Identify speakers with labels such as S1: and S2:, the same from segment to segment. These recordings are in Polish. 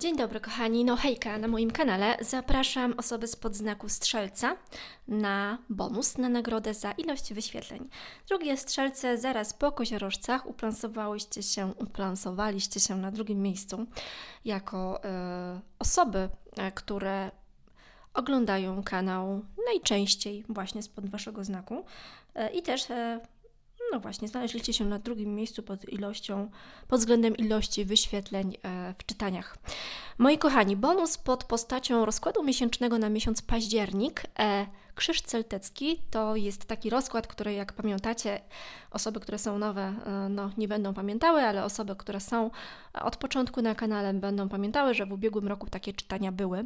S1: Dzień dobry kochani, no hejka na moim kanale. Zapraszam osoby z podznaku strzelca na bonus, na nagrodę za ilość wyświetleń. Drugie strzelce zaraz po koziorożcach uplansowaliście się, uplansowaliście się na drugim miejscu jako e, osoby, e, które oglądają kanał najczęściej właśnie spod Waszego znaku e, i też e, no właśnie, znaleźliście się na drugim miejscu pod ilością, pod względem ilości wyświetleń e, w czytaniach. Moi kochani, bonus pod postacią rozkładu miesięcznego na miesiąc październik. E, Krzyż Celtecki to jest taki rozkład, który jak pamiętacie, osoby, które są nowe, e, no nie będą pamiętały, ale osoby, które są od początku na kanale będą pamiętały, że w ubiegłym roku takie czytania były.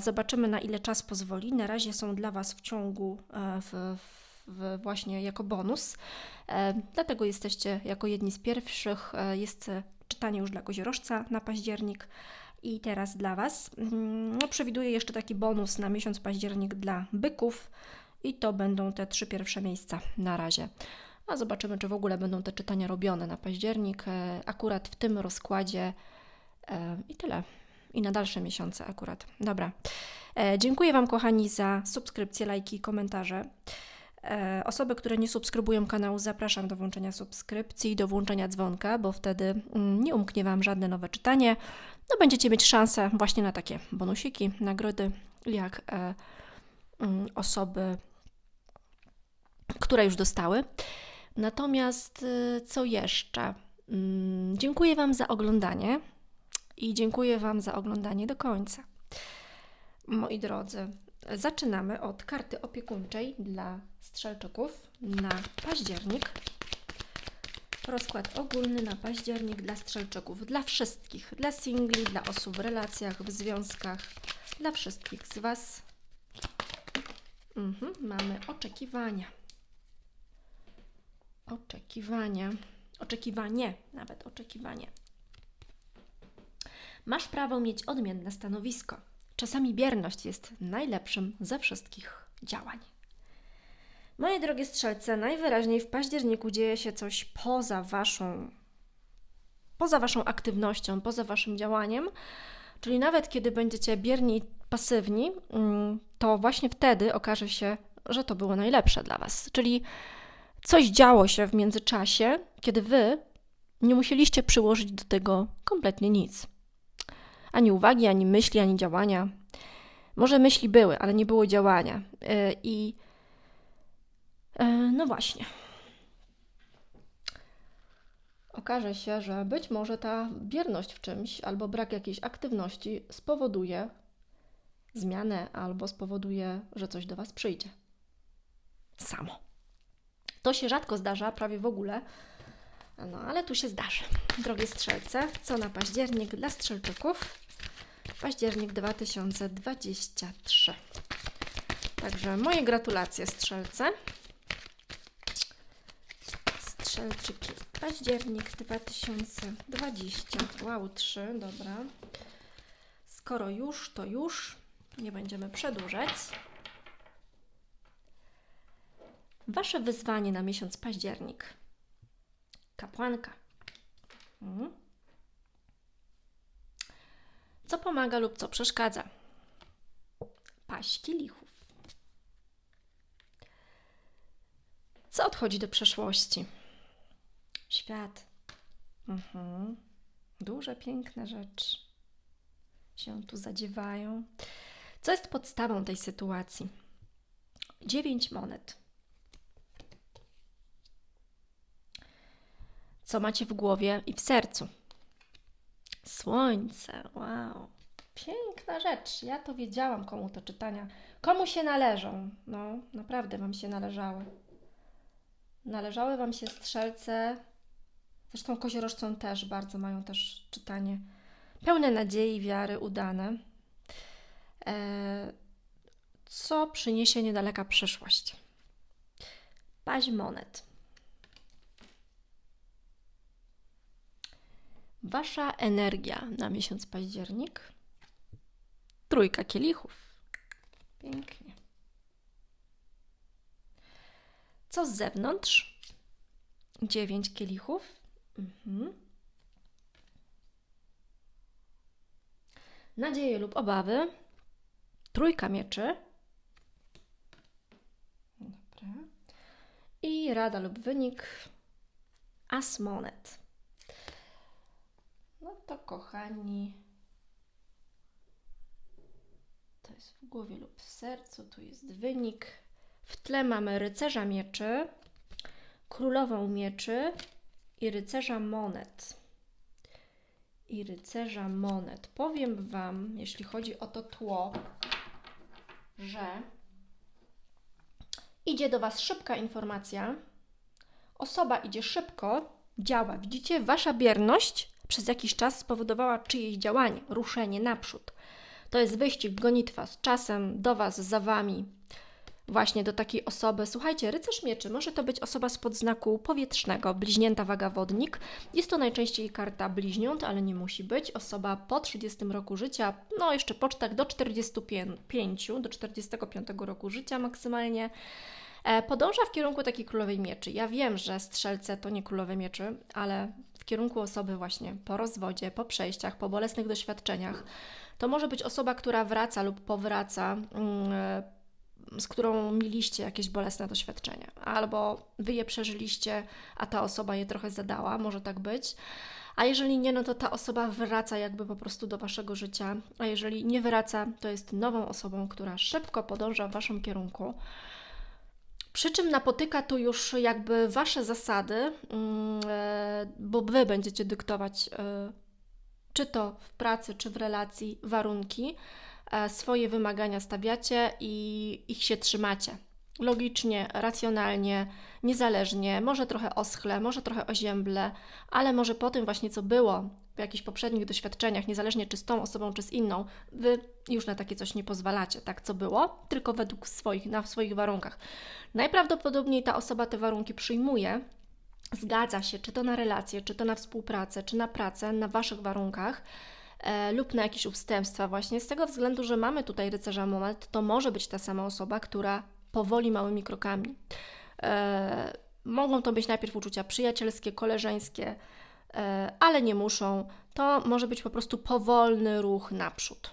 S1: Zobaczymy na ile czas pozwoli. Na razie są dla Was w ciągu w, w w, właśnie jako bonus. E, dlatego jesteście jako jedni z pierwszych. E, jest czytanie już dla koziorożca na październik. I teraz dla Was mm, no, przewiduję jeszcze taki bonus na miesiąc październik dla byków i to będą te trzy pierwsze miejsca na razie. A zobaczymy, czy w ogóle będą te czytania robione na październik, e, akurat w tym rozkładzie i tyle. I na dalsze miesiące akurat. Dobra. Dziękuję Wam, kochani, za subskrypcje, lajki i komentarze. E, osoby, które nie subskrybują kanału, zapraszam do włączenia subskrypcji do włączenia dzwonka, bo wtedy mm, nie umknie Wam żadne nowe czytanie. No, będziecie mieć szansę właśnie na takie bonusiki, nagrody, jak e, mm, osoby, które już dostały. Natomiast e, co jeszcze? Mm, dziękuję Wam za oglądanie i dziękuję Wam za oglądanie do końca. Moi drodzy, Zaczynamy od karty opiekuńczej dla strzelczyków na październik. Rozkład ogólny na październik dla strzelczyków, dla wszystkich, dla singli, dla osób w relacjach, w związkach, dla wszystkich z Was. Mhm, mamy oczekiwania. Oczekiwania. Oczekiwanie, nawet oczekiwanie. Masz prawo mieć odmienne stanowisko Czasami bierność jest najlepszym ze wszystkich działań. Moje drogie strzelce, najwyraźniej w październiku dzieje się coś poza waszą poza waszą aktywnością, poza waszym działaniem. Czyli nawet kiedy będziecie bierni i pasywni, mm, to właśnie wtedy okaże się, że to było najlepsze dla was. Czyli coś działo się w międzyczasie, kiedy wy nie musieliście przyłożyć do tego kompletnie nic ani uwagi, ani myśli, ani działania. Może myśli były, ale nie było działania. E, I e, no właśnie. Okaże się, że być może ta bierność w czymś albo brak jakiejś aktywności spowoduje zmianę albo spowoduje, że coś do Was przyjdzie. Samo. To się rzadko zdarza, prawie w ogóle. No, ale tu się zdarzy. Drogie strzelce, co na październik dla strzelczyków? październik 2023. Także moje gratulacje strzelce. Strzelczyki. Październik 2020. Wow, 3, dobra. Skoro już, to już. Nie będziemy przedłużać. Wasze wyzwanie na miesiąc październik. Kapłanka. Mhm co pomaga lub co przeszkadza. Paść lichów. Co odchodzi do przeszłości? Świat. Mhm. Duże, piękne rzeczy się tu zadziewają. Co jest podstawą tej sytuacji? Dziewięć monet. Co macie w głowie i w sercu? Słońce, wow. Piękna rzecz. Ja to wiedziałam, komu te czytania. Komu się należą? No, naprawdę Wam się należały. Należały Wam się strzelce. Zresztą koziorożcom też bardzo mają też czytanie pełne nadziei, wiary, udane. E, co przyniesie niedaleka przyszłość? Paź monet. Wasza energia na miesiąc październik. Trójka kielichów. Pięknie. Co z zewnątrz? Dziewięć kielichów. Mhm. Nadzieje lub obawy, trójka mieczy. Dobra. I rada lub wynik, as monet. No to kochani, to jest w głowie lub w sercu, tu jest wynik. W tle mamy rycerza mieczy, królową mieczy i rycerza monet. I rycerza monet. Powiem Wam, jeśli chodzi o to tło, że idzie do Was szybka informacja. Osoba idzie szybko, działa. Widzicie, Wasza bierność przez jakiś czas spowodowała czyjeś działanie, ruszenie naprzód. To jest wyścig, gonitwa z czasem do Was, za Wami, właśnie do takiej osoby. Słuchajcie, rycerz mieczy może to być osoba z podznaku powietrznego, bliźnięta waga wodnik. Jest to najczęściej karta bliźniąt, ale nie musi być. Osoba po 30 roku życia, no jeszcze pocztak do 45, do 45 roku życia maksymalnie. E, podąża w kierunku takiej królowej mieczy. Ja wiem, że strzelce to nie królowe mieczy, ale w kierunku osoby właśnie po rozwodzie, po przejściach, po bolesnych doświadczeniach. To może być osoba, która wraca lub powraca, e, z którą mieliście jakieś bolesne doświadczenia, albo wy je przeżyliście, a ta osoba je trochę zadała, może tak być. A jeżeli nie, no to ta osoba wraca jakby po prostu do waszego życia, a jeżeli nie wraca, to jest nową osobą, która szybko podąża w waszym kierunku. Przy czym napotyka tu już jakby wasze zasady, mm, e, bo wy będziecie dyktować, e, czy to w pracy, czy w relacji, warunki, swoje wymagania stawiacie i ich się trzymacie. Logicznie, racjonalnie, niezależnie, może trochę oschle, może trochę ozięble, ale może po tym właśnie, co było w jakichś poprzednich doświadczeniach, niezależnie czy z tą osobą, czy z inną, wy już na takie coś nie pozwalacie, tak co było, tylko według swoich, na swoich warunkach. Najprawdopodobniej ta osoba te warunki przyjmuje, zgadza się, czy to na relacje, czy to na współpracę, czy na pracę, na Waszych warunkach. E, lub na jakieś ustępstwa, właśnie z tego względu, że mamy tutaj rycerza moment, to może być ta sama osoba, która powoli, małymi krokami. E, mogą to być najpierw uczucia przyjacielskie, koleżeńskie, e, ale nie muszą. To może być po prostu powolny ruch naprzód.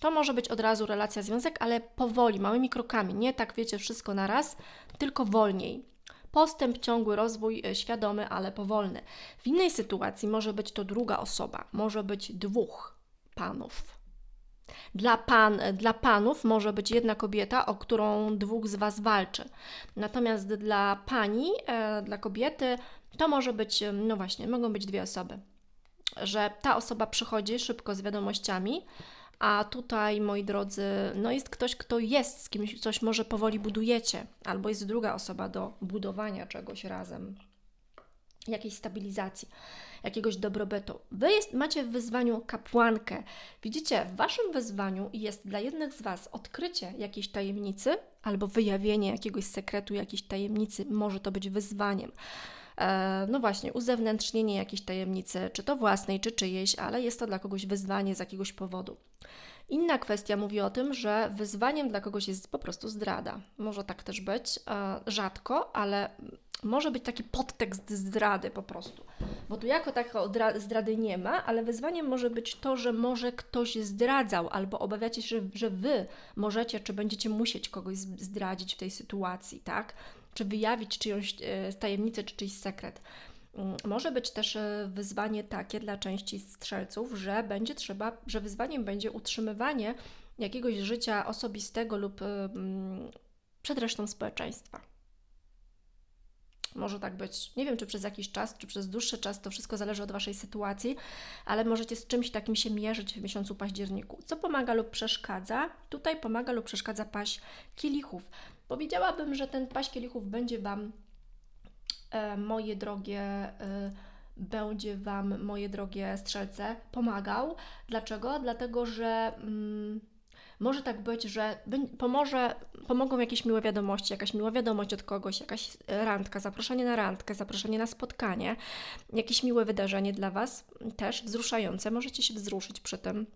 S1: To może być od razu relacja, związek, ale powoli, małymi krokami. Nie tak, wiecie, wszystko na raz, tylko wolniej. Postęp, ciągły rozwój, e, świadomy, ale powolny. W innej sytuacji może być to druga osoba, może być dwóch panów. Dla, pan, dla panów może być jedna kobieta, o którą dwóch z Was walczy. Natomiast dla pani, e, dla kobiety, to może być, e, no właśnie, mogą być dwie osoby. Że ta osoba przychodzi szybko z wiadomościami, a tutaj, moi drodzy, no jest ktoś, kto jest z kimś, coś może powoli budujecie, albo jest druga osoba do budowania czegoś razem, jakiejś stabilizacji, jakiegoś dobrobytu. Wy jest, macie w wyzwaniu kapłankę. Widzicie, w waszym wyzwaniu jest dla jednych z was odkrycie jakiejś tajemnicy, albo wyjawienie jakiegoś sekretu, jakiejś tajemnicy, może to być wyzwaniem. E, no właśnie, uzewnętrznienie jakiejś tajemnicy, czy to własnej, czy czyjejś, ale jest to dla kogoś wyzwanie z jakiegoś powodu. Inna kwestia mówi o tym, że wyzwaniem dla kogoś jest po prostu zdrada. Może tak też być, e, rzadko, ale może być taki podtekst zdrady po prostu. Bo tu jako takiej zdrady nie ma, ale wyzwaniem może być to, że może ktoś zdradzał, albo obawiacie się, że, że wy możecie, czy będziecie musieć kogoś zdradzić w tej sytuacji, tak? Czy wyjawić czyjąś e, tajemnicę, czy czyjś sekret. Mm, może być też e, wyzwanie takie dla części strzelców, że będzie trzeba, że wyzwaniem będzie utrzymywanie jakiegoś życia osobistego lub e, mm, przed resztą społeczeństwa. Może tak być. Nie wiem, czy przez jakiś czas, czy przez dłuższy czas, to wszystko zależy od Waszej sytuacji, ale możecie z czymś takim się mierzyć w miesiącu październiku. Co pomaga lub przeszkadza? Tutaj pomaga lub przeszkadza paść kielichów. Powiedziałabym, że ten paść kielichów będzie Wam E, moje drogie, e, będzie Wam, moje drogie strzelce, pomagał. Dlaczego? Dlatego, że mm, może tak być, że pomoże, pomogą jakieś miłe wiadomości, jakaś miła wiadomość od kogoś, jakaś randka, zaproszenie na randkę, zaproszenie na spotkanie, jakieś miłe wydarzenie dla Was, też wzruszające. Możecie się wzruszyć przy tym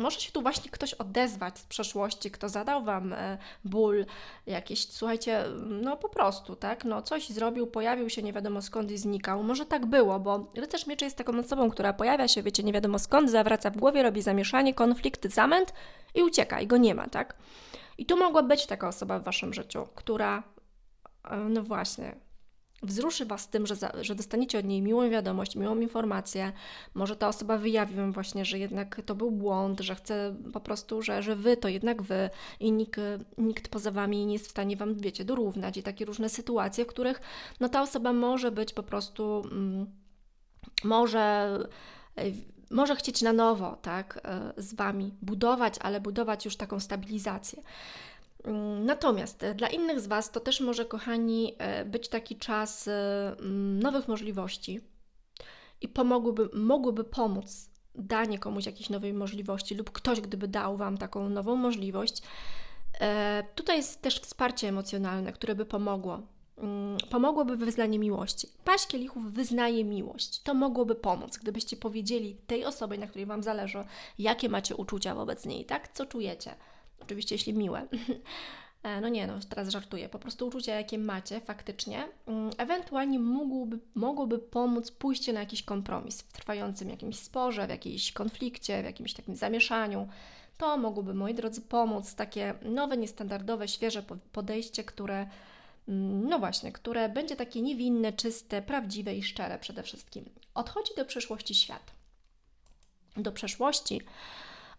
S1: Może się tu właśnie ktoś odezwać z przeszłości, kto zadał Wam e, ból, jakieś, słuchajcie, no po prostu, tak? No coś zrobił, pojawił się nie wiadomo skąd i znikał. Może tak było, bo rycerz mieczy jest taką osobą, która pojawia się, wiecie, nie wiadomo skąd, zawraca w głowie, robi zamieszanie, konflikt, zamęt i ucieka i go nie ma, tak? I tu mogła być taka osoba w Waszym życiu, która, e, no właśnie, wzruszy Was tym, że, za, że dostaniecie od niej miłą wiadomość, miłą informację. Może ta osoba wyjawi Wam właśnie, że jednak to był błąd, że chce po prostu, że, że Wy to jednak Wy i nikt, nikt poza Wami nie jest w stanie Wam, wiecie, dorównać. I takie różne sytuacje, w których no, ta osoba może być po prostu, mm, może może chcieć na nowo, tak, e, z Wami budować, ale budować już taką stabilizację. Mm, natomiast e, dla innych z Was to też może, kochani, e, być taki czas mm, nowych możliwości i pomogłyby, mogłyby pomóc danie komuś jakiejś nowej możliwości lub ktoś, gdyby dał Wam taką nową możliwość. Tutaj jest też wsparcie emocjonalne, które by pomogło Mm, pomogłoby wyznanie miłości. Paść kielichów wyznaje miłość. To mogłoby pomóc, gdybyście powiedzieli tej osobie, na której Wam zależy, jakie macie uczucia wobec niej, tak? Co czujecie? Oczywiście, jeśli miłe. E, no nie, no teraz żartuję. Po prostu uczucia, jakie macie faktycznie, mm, ewentualnie mógłby, mogłoby pomóc pójście na jakiś kompromis w trwającym jakimś sporze, w jakiejś konflikcie, w jakimś takim zamieszaniu. To mogłoby, moi drodzy, pomóc takie nowe, niestandardowe, świeże podejście, które Mm, no właśnie, które będzie takie niewinne, czyste, prawdziwe i szczere przede wszystkim. Odchodzi do przeszłości świat. Do przeszłości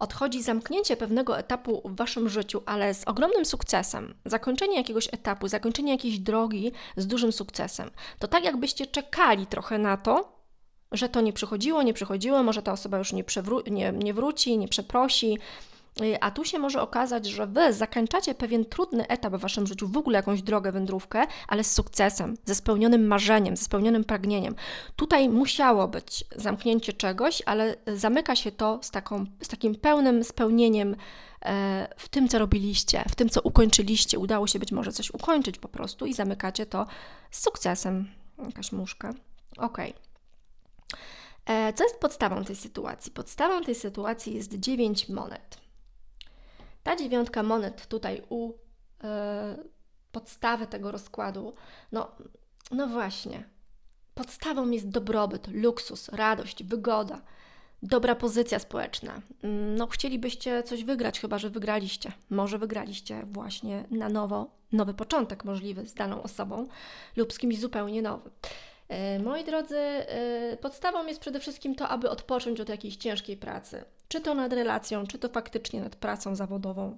S1: odchodzi zamknięcie pewnego etapu w Waszym życiu, ale z ogromnym sukcesem. Zakończenie jakiegoś etapu, zakończenie jakiejś drogi z dużym sukcesem. To tak, jakbyście czekali trochę na to, że to nie przychodziło, nie przychodziło, może ta osoba już nie, nie, nie wróci, nie przeprosi, a tu się może okazać, że Wy zakończacie pewien trudny etap w Waszym życiu, w ogóle jakąś drogę, wędrówkę, ale z sukcesem, ze spełnionym marzeniem, ze spełnionym pragnieniem. Tutaj musiało być zamknięcie czegoś, ale zamyka się to z, taką, z takim pełnym spełnieniem e, w tym, co robiliście, w tym, co ukończyliście. Udało się być może coś ukończyć po prostu i zamykacie to z sukcesem. Jakaś muszka. Okej. Okay. Co jest podstawą tej sytuacji? Podstawą tej sytuacji jest 9 monet. Ta dziewiątka monet tutaj u e, podstawy tego rozkładu, no, no właśnie, podstawą jest dobrobyt, luksus, radość, wygoda, dobra pozycja społeczna. Mm, no, chcielibyście coś wygrać, chyba że wygraliście. Może wygraliście właśnie na nowo, nowy początek możliwy z daną osobą lub z kimś zupełnie nowym. E, moi drodzy, e, podstawą jest przede wszystkim to, aby odpocząć od jakiejś ciężkiej pracy, czy to nad relacją, czy to faktycznie nad pracą zawodową.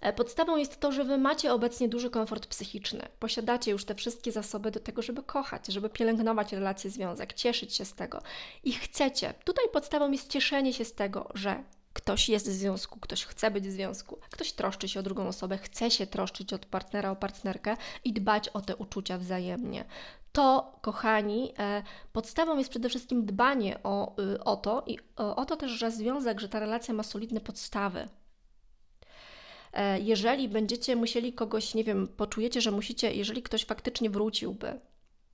S1: E, podstawą jest to, że Wy macie obecnie duży komfort psychiczny. Posiadacie już te wszystkie zasoby do tego, żeby kochać, żeby pielęgnować relacje, związek, cieszyć się z tego. I chcecie. Tutaj podstawą jest cieszenie się z tego, że ktoś jest w związku, ktoś chce być w związku, ktoś troszczy się o drugą osobę, chce się troszczyć od partnera o partnerkę i dbać o te uczucia wzajemnie. To, kochani, e, podstawą jest przede wszystkim dbanie o, y, o to i o to też, że związek, że ta relacja ma solidne podstawy, e, jeżeli będziecie musieli kogoś, nie wiem, poczujecie, że musicie, jeżeli ktoś faktycznie wróciłby,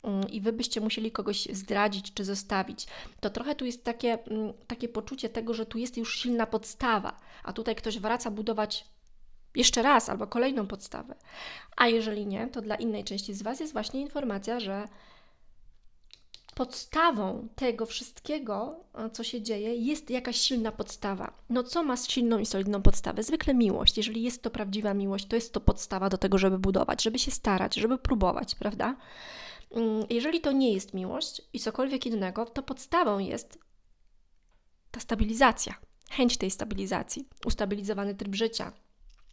S1: Mm, i wy byście musieli kogoś zdradzić czy zostawić, to trochę tu jest takie, mm, takie poczucie tego, że tu jest już silna podstawa, a tutaj ktoś wraca budować jeszcze raz albo kolejną podstawę. A jeżeli nie, to dla innej części z Was jest właśnie informacja, że podstawą tego wszystkiego, co się dzieje, jest jakaś silna podstawa. No co ma silną i solidną podstawę? Zwykle miłość. Jeżeli jest to prawdziwa miłość, to jest to podstawa do tego, żeby budować, żeby się starać, żeby próbować, prawda? Mm, jeżeli to nie jest miłość i cokolwiek innego, to podstawą jest ta stabilizacja, chęć tej stabilizacji, ustabilizowany tryb życia,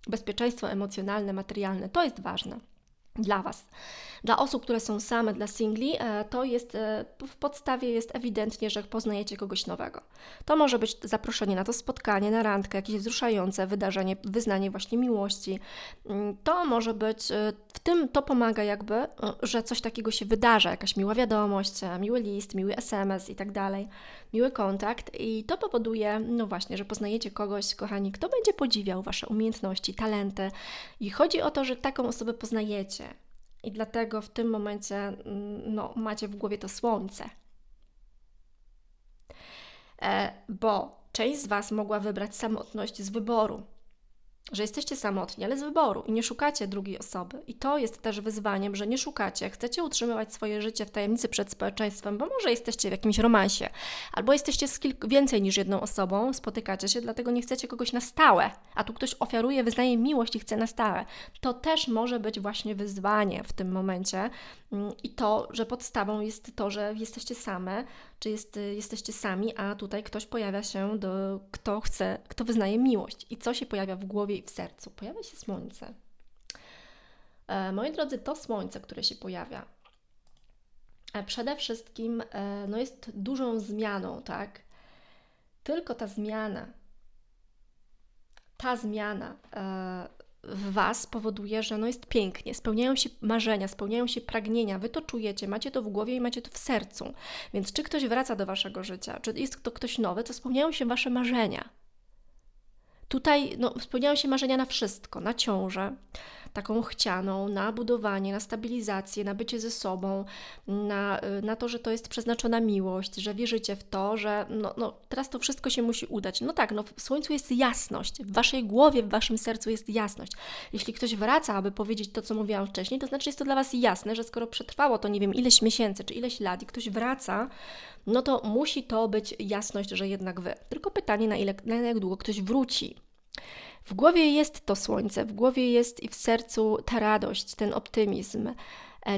S1: bezpieczeństwo emocjonalne, materialne. To jest ważne dla Was. Dla osób, które są same, dla singli, e, to jest e, w podstawie jest ewidentnie, że poznajecie kogoś nowego. To może być zaproszenie na to spotkanie, na randkę, jakieś wzruszające wydarzenie, wyznanie właśnie miłości. Mm, to może być, e, w tym to pomaga jakby, że coś takiego się wydarza, jakaś miła wiadomość, miły list, miły SMS i tak dalej, miły kontakt i to powoduje, no właśnie, że poznajecie kogoś, kochani, kto będzie podziwiał Wasze umiejętności, talenty i chodzi o to, że taką osobę poznajecie, i dlatego w tym momencie mm, no, macie w głowie to słońce. E, bo część z Was mogła wybrać samotność z wyboru że jesteście samotni, ale z wyboru i nie szukacie drugiej osoby. I to jest też wyzwaniem, że nie szukacie, chcecie utrzymywać swoje życie w tajemnicy przed społeczeństwem, bo może jesteście w jakimś romansie, albo jesteście z kilk- więcej niż jedną osobą, spotykacie się, dlatego nie chcecie kogoś na stałe, a tu ktoś ofiaruje, wyznaje miłość i chce na stałe. To też może być właśnie wyzwanie w tym momencie mm, i to, że podstawą jest to, że jesteście same, czy jest, jesteście sami, a tutaj ktoś pojawia się, do, kto chce, kto wyznaje miłość. I co się pojawia w głowie i w sercu? Pojawia się słońce. E, moi drodzy, to słońce, które się pojawia, e, przede wszystkim e, no jest dużą zmianą, tak? Tylko ta zmiana, ta zmiana e, w Was powoduje, że no jest pięknie, spełniają się marzenia, spełniają się pragnienia, Wy to czujecie, macie to w głowie i macie to w sercu. Więc czy ktoś wraca do Waszego życia, czy jest to ktoś nowy, to spełniają się Wasze marzenia. Tutaj no, spełniają się marzenia na wszystko, na ciążę, taką chcianą, na budowanie, na stabilizację, na bycie ze sobą, na, na to, że to jest przeznaczona miłość, że wierzycie w to, że no, no, teraz to wszystko się musi udać. No tak, no, w Słońcu jest jasność, w Waszej głowie, w Waszym sercu jest jasność. Jeśli ktoś wraca, aby powiedzieć to, co mówiłam wcześniej, to znaczy jest to dla Was jasne, że skoro przetrwało to, nie wiem, ileś miesięcy, czy ileś lat i ktoś wraca, no to musi to być jasność, że jednak Wy. Tylko pytanie, na, ile, na jak długo ktoś wróci. W głowie jest to słońce, w głowie jest i w sercu ta radość, ten optymizm,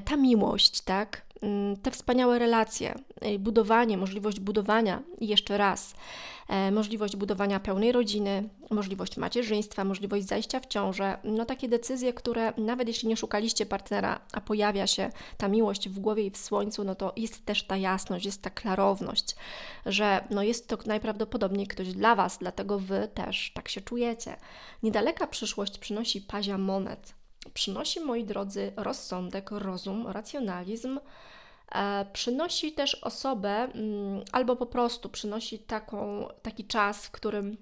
S1: ta miłość, tak? Mm, te wspaniałe relacje, e, budowanie, możliwość budowania jeszcze raz, e, możliwość budowania pełnej rodziny, możliwość macierzyństwa, możliwość zajścia w ciążę. No takie decyzje, które nawet jeśli nie szukaliście partnera, a pojawia się ta miłość w głowie i w słońcu, no to jest też ta jasność, jest ta klarowność, że no jest to najprawdopodobniej ktoś dla Was, dlatego Wy też tak się czujecie. Niedaleka przyszłość przynosi pazia monet, przynosi, moi drodzy, rozsądek, rozum, racjonalizm, e, przynosi też osobę, mm, albo po prostu przynosi taką, taki czas, w którym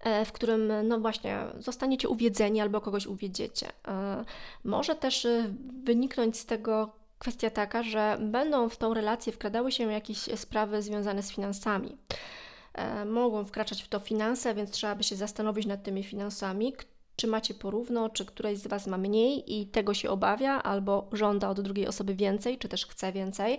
S1: e, w którym no właśnie zostaniecie uwiedzeni albo kogoś uwiedziecie. E, może też wyniknąć z tego kwestia taka, że będą w tą relację wkradały się jakieś sprawy związane z finansami. Mogą wkraczać w to finanse, więc trzeba by się zastanowić nad tymi finansami, czy macie porówno, czy któraś z Was ma mniej i tego się obawia, albo żąda od drugiej osoby więcej, czy też chce więcej,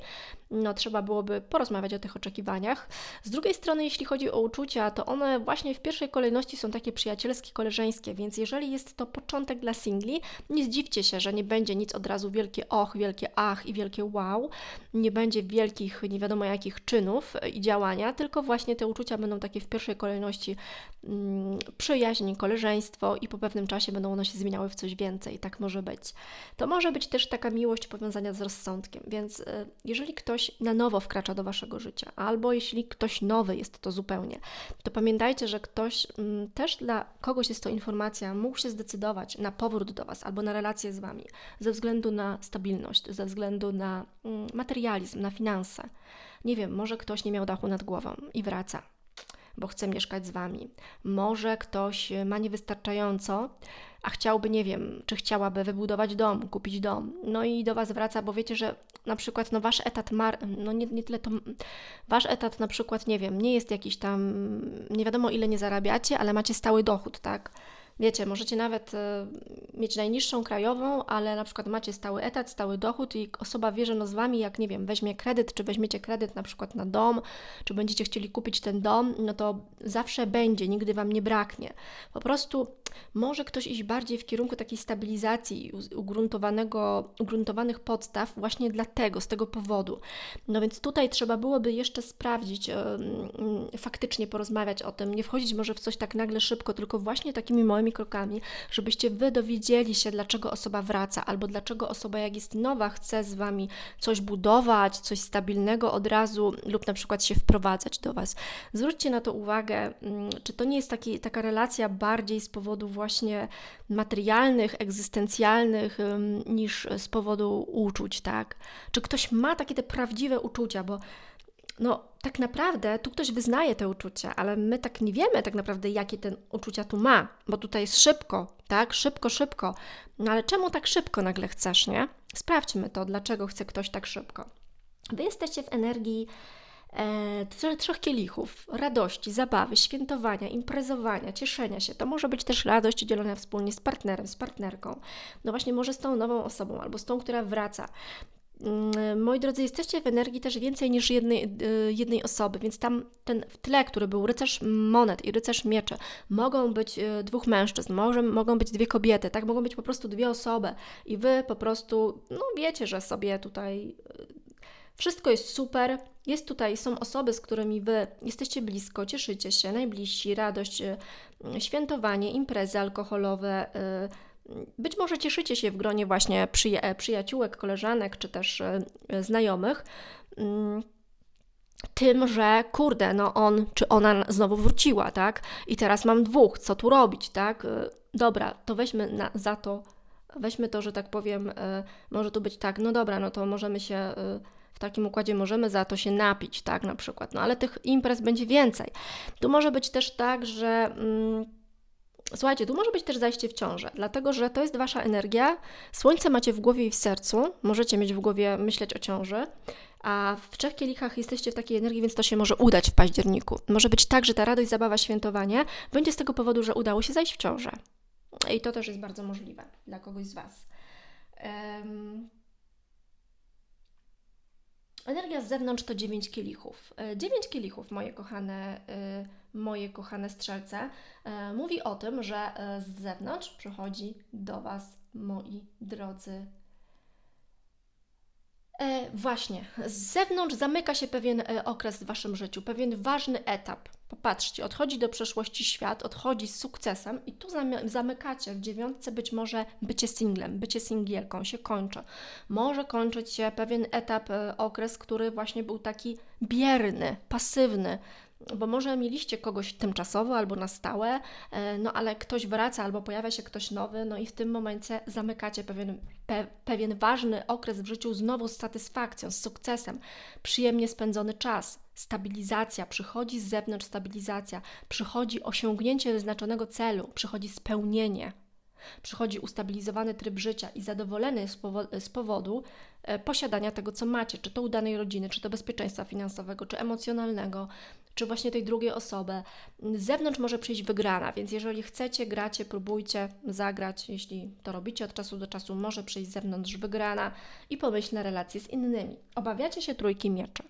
S1: no trzeba byłoby porozmawiać o tych oczekiwaniach. Z drugiej strony, jeśli chodzi o uczucia, to one właśnie w pierwszej kolejności są takie przyjacielskie, koleżeńskie, więc jeżeli jest to początek dla singli, nie zdziwcie się, że nie będzie nic od razu wielkie och, wielkie ach i wielkie wow, nie będzie wielkich, nie wiadomo jakich czynów i działania, tylko właśnie te uczucia będą takie w pierwszej kolejności mm, przyjaźń, koleżeństwo i po pewnym czasie będą one się zmieniały w coś więcej. Tak może być. To może być też taka miłość powiązana z rozsądkiem, więc y, jeżeli ktoś na nowo wkracza do waszego życia, albo jeśli ktoś nowy jest to zupełnie, to pamiętajcie, że ktoś mm, też dla kogoś jest to informacja, mógł się zdecydować na powrót do was albo na relację z wami ze względu na stabilność, ze względu na mm, materializm, na finanse. Nie wiem, może ktoś nie miał dachu nad głową i wraca bo chce mieszkać z Wami. Może ktoś ma niewystarczająco, a chciałby, nie wiem, czy chciałaby wybudować dom, kupić dom. No i do Was wraca, bo wiecie, że na przykład no wasz etat, mar, no nie, nie tyle to, wasz etat na przykład, nie wiem, nie jest jakiś tam, nie wiadomo ile nie zarabiacie, ale macie stały dochód, tak? Wiecie, możecie nawet e, mieć najniższą krajową, ale na przykład macie stały etat, stały dochód i osoba wie, że no z Wami, jak nie wiem, weźmie kredyt, czy weźmiecie kredyt na przykład na dom, czy będziecie chcieli kupić ten dom, no to zawsze będzie, nigdy Wam nie braknie. Po prostu może ktoś iść bardziej w kierunku takiej stabilizacji ugruntowanego, ugruntowanych podstaw właśnie dlatego, z tego powodu. No więc tutaj trzeba byłoby jeszcze sprawdzić, faktycznie porozmawiać o tym, nie wchodzić może w coś tak nagle szybko, tylko właśnie takimi małymi krokami, żebyście Wy dowiedzieli się, dlaczego osoba wraca, albo dlaczego osoba, jak jest nowa, chce z Wami coś budować, coś stabilnego od razu, lub na przykład się wprowadzać do Was. Zwróćcie na to uwagę, czy to nie jest taki, taka relacja bardziej z powodu właśnie materialnych, egzystencjalnych, niż z powodu uczuć, tak? Czy ktoś ma takie te prawdziwe uczucia, bo no tak naprawdę tu ktoś wyznaje te uczucia, ale my tak nie wiemy tak naprawdę, jakie ten uczucia tu ma, bo tutaj jest szybko, tak? Szybko, szybko. No ale czemu tak szybko nagle chcesz, nie? Sprawdźmy to, dlaczego chce ktoś tak szybko. Wy jesteście w energii e, tr- trzech kielichów, radości, zabawy, świętowania, imprezowania, cieszenia się. To może być też radość dzielona wspólnie z partnerem, z partnerką. No właśnie, może z tą nową osobą albo z tą, która wraca. Mm, Moi drodzy, jesteście w energii też więcej niż jednej, y, jednej osoby, więc tam ten w tle, który był rycerz monet i rycerz mieczy, mogą być y, dwóch mężczyzn, może, mogą być dwie kobiety, tak? Mogą być po prostu dwie osoby i wy po prostu, no wiecie, że sobie tutaj y, wszystko jest super. Jest tutaj, są osoby, z którymi wy jesteście blisko, cieszycie się, najbliżsi, radość, świętowanie, imprezy alkoholowe. y, być może cieszycie się w gronie właśnie przyja- przyjaciółek, koleżanek czy też e, znajomych mm, tym, że kurde, no on czy ona znowu wróciła, tak? I teraz mam dwóch, co tu robić, tak? E, Dobra, to weźmy na, za to, weźmy to, że tak powiem, e, może tu być tak, no dobra, no to możemy się w takim układzie możemy za to się napić, tak, na przykład, no ale tych imprez będzie więcej. Tu może być też tak, że mm, Słuchajcie, tu może być też zajście w ciążę, dlatego że to jest wasza energia. Słońce macie w głowie i w sercu, możecie mieć w głowie myśleć o ciąży, a w trzech kielichach jesteście w takiej energii, więc to się może udać w październiku. Może być tak, że ta radość, zabawa, świętowanie będzie z tego powodu, że udało się zajść w ciążę. I to też jest bardzo możliwe dla kogoś z Was. Em, Energia z zewnątrz to 9 kielichów. 9 kielichów, moje kochane, y, moje kochane strzelce, e, mówi o tym, że e, z zewnątrz przychodzi do Was, moi drodzy. E, właśnie, z zewnątrz zamyka się pewien e, okres w Waszym życiu, pewien ważny etap. Popatrzcie, odchodzi do przeszłości świat, odchodzi z sukcesem i tu zamy- zamykacie w dziewiątce być może bycie singlem, bycie singielką się kończy. Może kończyć się pewien etap, e, okres, który właśnie był taki bierny, pasywny, bo może mieliście kogoś tymczasowo albo na stałe, e, no ale ktoś wraca albo pojawia się ktoś nowy, no i w tym momencie zamykacie pewien, pe, pewien ważny okres w życiu znowu z satysfakcją, z sukcesem, przyjemnie spędzony czas, stabilizacja, przychodzi z zewnątrz stabilizacja, przychodzi osiągnięcie wyznaczonego celu, przychodzi spełnienie. Przychodzi ustabilizowany tryb życia i zadowolony z, powo- z powodu e, posiadania tego, co macie, czy to udanej rodziny, czy to bezpieczeństwa finansowego, czy emocjonalnego, czy właśnie tej drugiej osoby. Z zewnątrz może przyjść wygrana, więc jeżeli chcecie, gracie, próbujcie zagrać, jeśli to robicie od czasu do czasu, może przyjść z zewnątrz wygrana i pomyślne relacje z innymi. Obawiacie się trójki mieczy.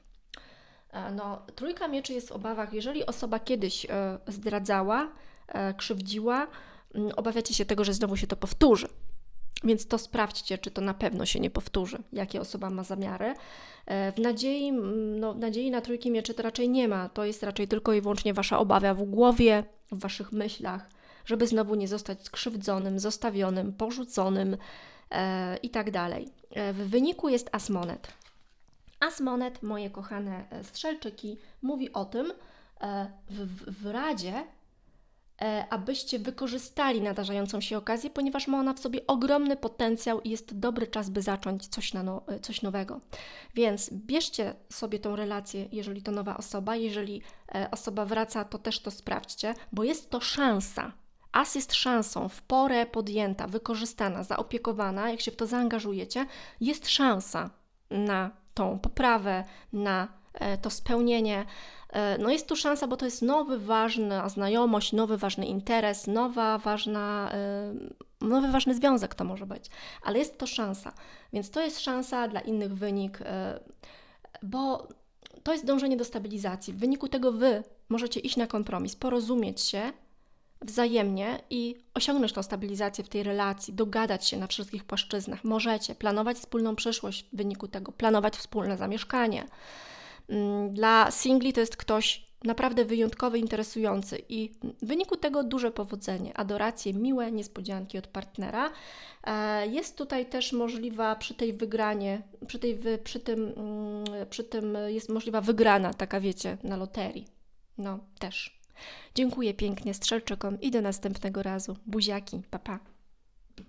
S1: E, No, trójka mieczy jest w obawach, jeżeli osoba kiedyś e, zdradzała, e, krzywdziła, mm, obawiacie się tego, że znowu się to powtórzy. Więc to sprawdźcie, czy to na pewno się nie powtórzy, jakie osoba ma zamiary. W nadziei, no, nadziei na trójki mieczy to raczej nie ma. To jest raczej tylko i wyłącznie wasza obawa w głowie, w waszych myślach, żeby znowu nie zostać skrzywdzonym, zostawionym, porzuconym e, i tak dalej. W wyniku jest asmonet. Asmonet, moje kochane e, strzelczyki, mówi o tym e, w, w, w Radzie, e, abyście wykorzystali nadarzającą się okazję, ponieważ ma ona w sobie ogromny potencjał i jest dobry czas, by zacząć coś, no, coś nowego. Więc bierzcie sobie tą relację, jeżeli to nowa osoba, jeżeli osoba wraca, to też to sprawdźcie, bo jest to szansa. As jest szansą, w porę podjęta, wykorzystana, zaopiekowana, jak się w to zaangażujecie, jest szansa na tą poprawę, na e, to spełnienie. E, No jest tu szansa, bo to jest nowy, ważna znajomość, nowy, ważny interes, nowa, ważna, e, nowy, ważny związek to może być, ale jest to szansa. Więc to jest szansa dla innych wynik, bo to jest dążenie do stabilizacji. W wyniku tego Wy możecie iść na kompromis, porozumieć się wzajemnie i osiągnąć tą stabilizację w tej relacji, dogadać się na wszystkich płaszczyznach. Możecie planować wspólną przyszłość w wyniku tego, planować wspólne zamieszkanie. Mm, Dla singli to jest ktoś naprawdę wyjątkowy, interesujący i w wyniku tego duże powodzenie, adoracje, miłe niespodzianki od partnera. E, Jest tutaj też możliwa przy tej wygranie, przy, tej, przy, tym, mm, przy tym jest możliwa wygrana, taka wiecie, na loterii. No, też. Dziękuję pięknie strzelczykom i do następnego razu. Buziaki, papa. Pa.